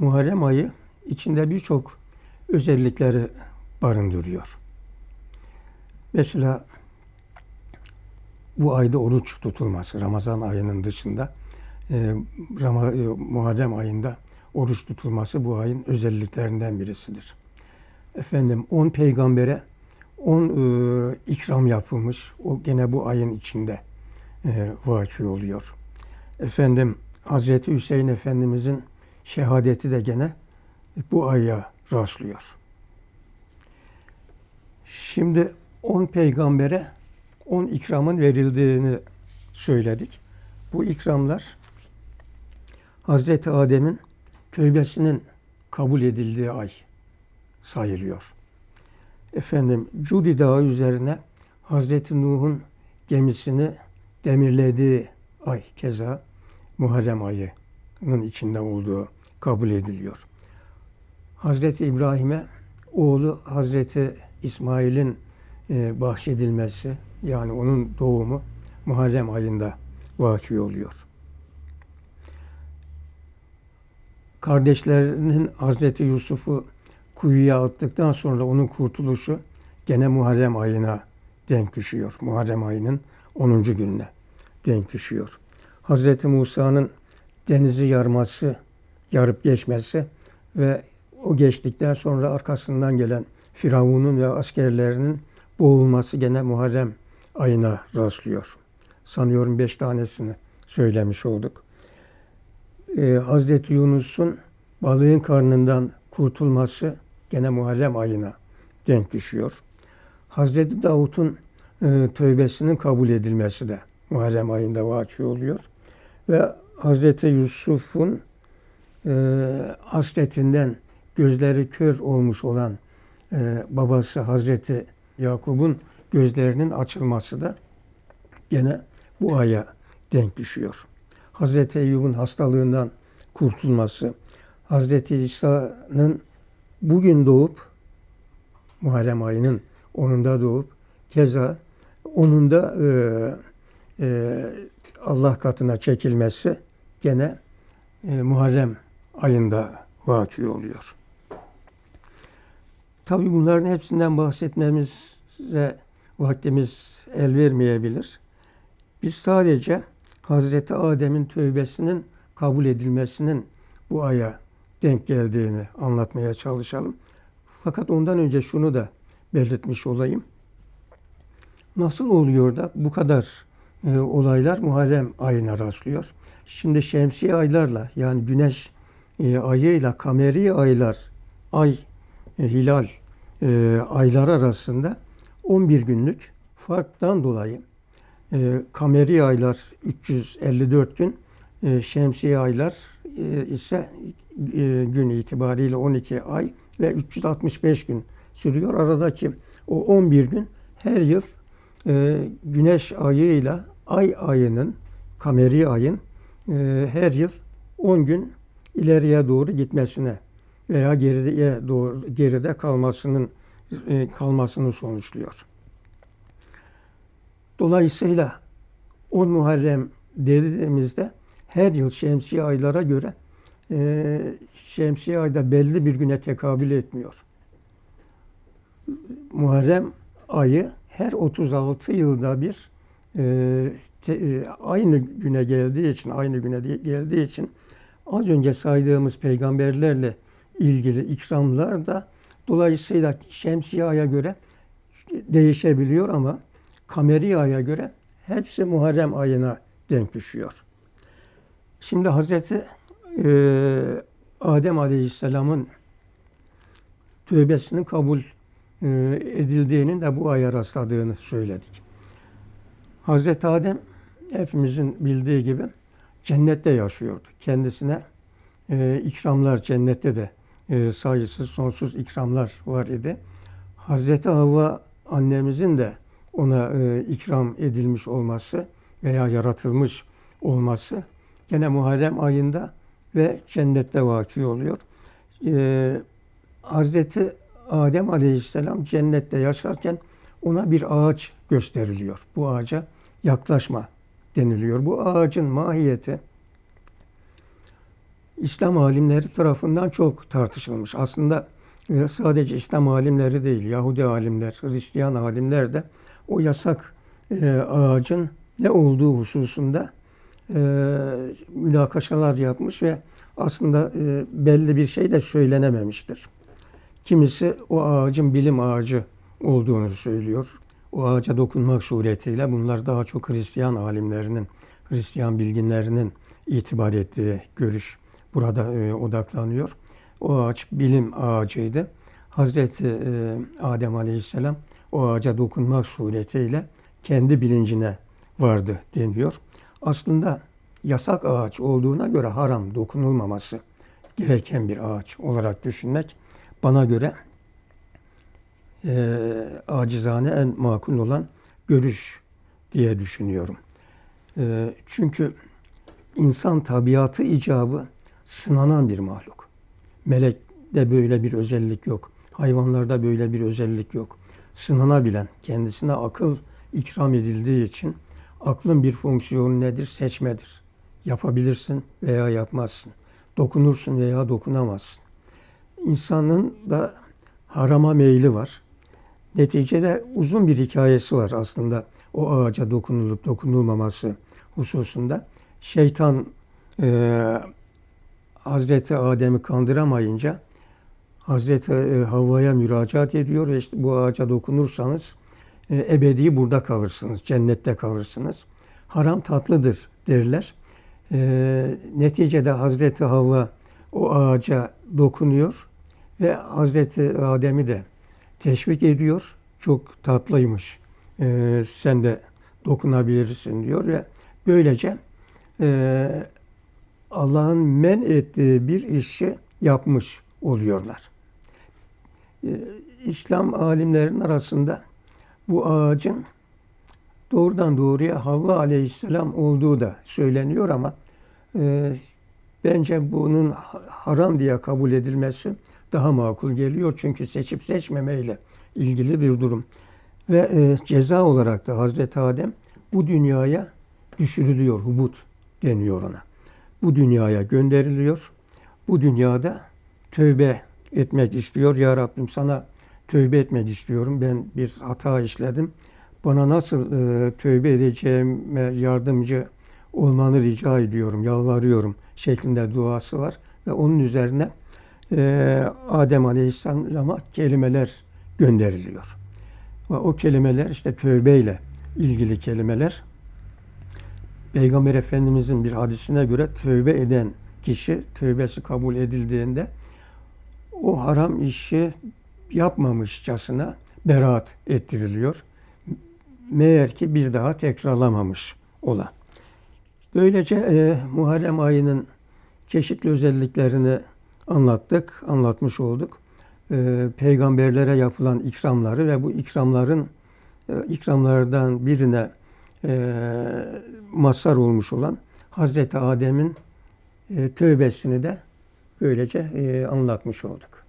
Muharrem ayı içinde birçok özellikleri barındırıyor. Mesela bu ayda oruç tutulması, Ramazan ayının dışında e, e, Muharrem ayında oruç tutulması bu ayın özelliklerinden birisidir. Efendim 10 peygambere 10 e, ikram yapılmış. O gene bu ayın içinde e, vaki oluyor. Efendim Hazreti Hüseyin Efendimizin şehadeti de gene bu aya rastlıyor. Şimdi 10 peygambere 10 ikramın verildiğini söyledik. Bu ikramlar Hazreti Adem'in tövbesinin kabul edildiği ay sayılıyor. Efendim Cudi Dağı üzerine Hazreti Nuh'un gemisini demirlediği ay keza Muharrem ayının içinde olduğu kabul ediliyor. Hazreti İbrahim'e oğlu Hazreti İsmail'in e, bahşedilmesi yani onun doğumu Muharrem ayında vaki oluyor. Kardeşlerinin Hazreti Yusuf'u kuyuya attıktan sonra onun kurtuluşu gene Muharrem ayına denk düşüyor. Muharrem ayının 10. gününe denk düşüyor. Hazreti Musa'nın denizi yarması, yarıp geçmesi ve o geçtikten sonra arkasından gelen Firavun'un ve askerlerinin boğulması gene Muharrem ayına rastlıyor. Sanıyorum beş tanesini söylemiş olduk. Ee, Hazreti Yunus'un balığın karnından kurtulması gene Muharrem ayına denk düşüyor. Hazreti Davut'un e, tövbesinin kabul edilmesi de Muharrem ayında vaki oluyor. Ve Hazreti Yusuf'un e, hasretinden gözleri kör olmuş olan e, babası Hazreti Yakup'un gözlerinin açılması da gene bu aya denk düşüyor. Hazreti Eyyub'un hastalığından kurtulması, Hazreti İsa'nın bugün doğup Muharrem ayının onunda doğup keza onun da e, e, Allah katına çekilmesi gene e, Muharrem ayında vaki oluyor. Tabi bunların hepsinden bahsetmemize vaktimiz el vermeyebilir. Biz sadece Hazreti Adem'in tövbesinin kabul edilmesinin bu aya denk geldiğini anlatmaya çalışalım. Fakat ondan önce şunu da belirtmiş olayım. Nasıl oluyor da bu kadar e, olaylar Muharrem ayına rastlıyor? Şimdi şemsiye aylarla yani güneş e, ayıyla kameri aylar, ay, e, hilal e, aylar arasında 11 günlük farktan dolayı e, kameri aylar 354 gün, e, şemsiye aylar e, ise e, gün itibariyle 12 ay ve 365 gün sürüyor. Aradaki o 11 gün her yıl e, güneş ayıyla ay ayının, kameri ayın e, her yıl 10 gün ileriye doğru gitmesine veya geriye doğru geride kalmasının e, kalmasını sonuçluyor. Dolayısıyla 10 Muharrem dediğimizde her yıl şemsiye aylara göre e, şemsiye ayda belli bir güne tekabül etmiyor. Muharrem ayı her 36 yılda bir e, te, aynı güne geldiği için, aynı güne geldiği için az önce saydığımız peygamberlerle ilgili ikramlar da dolayısıyla şemsiye aya göre değişebiliyor ama kameri aya göre hepsi Muharrem ayına denk düşüyor. Şimdi Hazreti e, Adem Aleyhisselam'ın tövbesinin kabul e, edildiğinin de bu aya rastladığını söyledik. Hazreti Adem hepimizin bildiği gibi cennette yaşıyordu. Kendisine e, ikramlar cennette de e, sayısız sonsuz ikramlar var idi. Hazreti Havva annemizin de ona e, ikram edilmiş olması veya yaratılmış olması gene Muharrem ayında ve cennette vaki oluyor. E, Hazreti Adem Aleyhisselam cennette yaşarken ona bir ağaç gösteriliyor. Bu ağaca yaklaşma deniliyor. Bu ağacın mahiyeti İslam alimleri tarafından çok tartışılmış. Aslında e, sadece İslam alimleri değil, Yahudi alimler, Hristiyan alimler de o yasak e, ağacın ne olduğu hususunda e, münakaşalar yapmış ve aslında belli bir şey de söylenememiştir. Kimisi o ağacın bilim ağacı olduğunu söylüyor. O ağaca dokunmak suretiyle bunlar daha çok Hristiyan alimlerinin, Hristiyan bilginlerinin itibar ettiği görüş burada e, odaklanıyor. O ağaç bilim ağacıydı. Hazreti e, Adem Aleyhisselam o ağaca dokunmak suretiyle kendi bilincine vardı deniyor. Aslında yasak ağaç olduğuna göre haram dokunulmaması gereken bir ağaç olarak düşünmek bana göre e, acizane en makul olan görüş diye düşünüyorum. E, çünkü insan tabiatı icabı sınanan bir mahluk. Melekte böyle bir özellik yok. Hayvanlarda böyle bir özellik yok. Sınanabilen, kendisine akıl ikram edildiği için aklın bir fonksiyonu nedir? Seçmedir. Yapabilirsin veya yapmazsın. Dokunursun veya dokunamazsın. İnsanın da harama meyli var. Neticede uzun bir hikayesi var aslında o ağaca dokunulup dokunulmaması hususunda. Şeytan e, Hazreti Adem'i kandıramayınca Hazreti e, Havva'ya müracaat ediyor ve işte bu ağaca dokunursanız e, ebedi burada kalırsınız, cennette kalırsınız. Haram tatlıdır derler. E, neticede Hazreti Havva o ağaca dokunuyor ve Hazreti Adem'i de teşvik ediyor. Çok tatlıymış. E, sen de dokunabilirsin diyor ve böylece e, Allah'ın men ettiği bir işi yapmış oluyorlar. E, İslam alimlerin arasında bu ağacın doğrudan doğruya Havva Aleyhisselam olduğu da söyleniyor ama e, bence bunun haram diye kabul edilmesi daha makul geliyor. Çünkü seçip seçmemeyle ilgili bir durum. Ve e, ceza olarak da Hazreti Adem bu dünyaya düşürülüyor, hubut deniyor ona. Bu dünyaya gönderiliyor. Bu dünyada tövbe etmek istiyor. Ya Rabbim sana tövbe etmek istiyorum. Ben bir hata işledim. Bana nasıl e, tövbe edeceğime yardımcı olmanı rica ediyorum, yalvarıyorum şeklinde duası var. Ve onun üzerine e, Adem Aleyhisselam'a kelimeler gönderiliyor. Ve o kelimeler işte tövbeyle ilgili kelimeler. Peygamber Efendimizin bir hadisine göre tövbe eden kişi tövbesi kabul edildiğinde o haram işi yapmamışçasına beraat ettiriliyor. Meğer ki bir daha tekrarlamamış ola. Böylece e, Muharrem ayının çeşitli özelliklerini anlattık, anlatmış olduk. E, peygamberlere yapılan ikramları ve bu ikramların e, ikramlardan birine e, mazhar olmuş olan Hazreti Adem'in e, tövbesini de böylece e, anlatmış olduk.